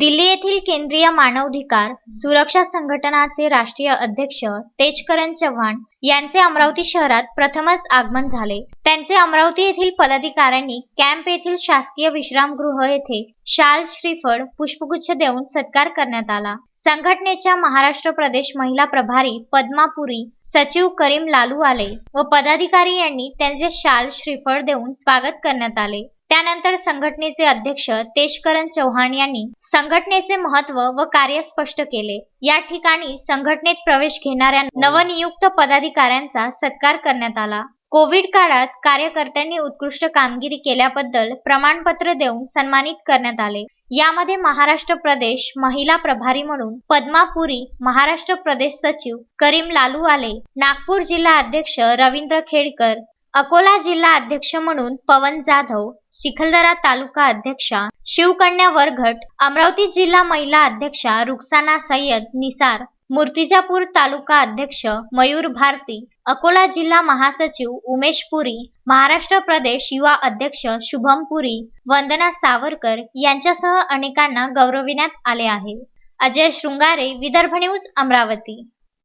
दिल्ली येथील केंद्रीय मानवाधिकार सुरक्षा संघटनाचे राष्ट्रीय अध्यक्ष तेजकरण चव्हाण यांचे अमरावती शहरात प्रथमच आगमन झाले. त्यांचे अमरावती येथील पदाधिकाऱ्यांनी कॅम्प येथील शासकीय विश्रामगृह येथे शाल श्रीफळ पुष्पगुच्छ देऊन सत्कार करण्यात आला. संघटनेच्या महाराष्ट्र प्रदेश महिला प्रभारी पद्मापुरी सचिव करीम लालू आले व पदाधिकारी यांनी त्यांचे शाल श्रीफळ देऊन स्वागत करण्यात आले. त्यानंतर संघटनेचे अध्यक्ष तेजकरण चव्हाण यांनी संघटनेचे महत्त्व व कार्य स्पष्ट केले. या ठिकाणी संघटनेत प्रवेश घेणाऱ्या नवनियुक्त पदाधिकाऱ्यांचा सत्कार करण्यात आला. कोविड काळात कार्यकर्त्यांनी उत्कृष्ट कामगिरी केल्याबद्दल प्रमाणपत्र देऊन सन्मानित करण्यात आले. यामध्ये महाराष्ट्र प्रदेश महिला प्रभारी म्हणून पद्मा पुरी महाराष्ट्र प्रदेश सचिव करीम लालू आले. नागपूर जिल्हा अध्यक्ष रवींद्र खेडकर अकोला जिल्हा अध्यक्ष म्हणून पवन जाधव चिखलदरा तालुका अध्यक्षा शिवकन्या वरघट अमरावती जिल्हा महिला अध्यक्षा रुखसाना सय्यद निसार मूर्तिजापूर तालुका अध्यक्ष मयूर भारती अकोला जिल्हा महासचिव उमेश पुरी महाराष्ट्र प्रदेश युवा अध्यक्ष शुभम पुरी वंदना सावरकर यांच्यासह अनेकांना गौरविण्यात आले आहे. अजय शृंगारे विदर्भ न्यूज अमरावती.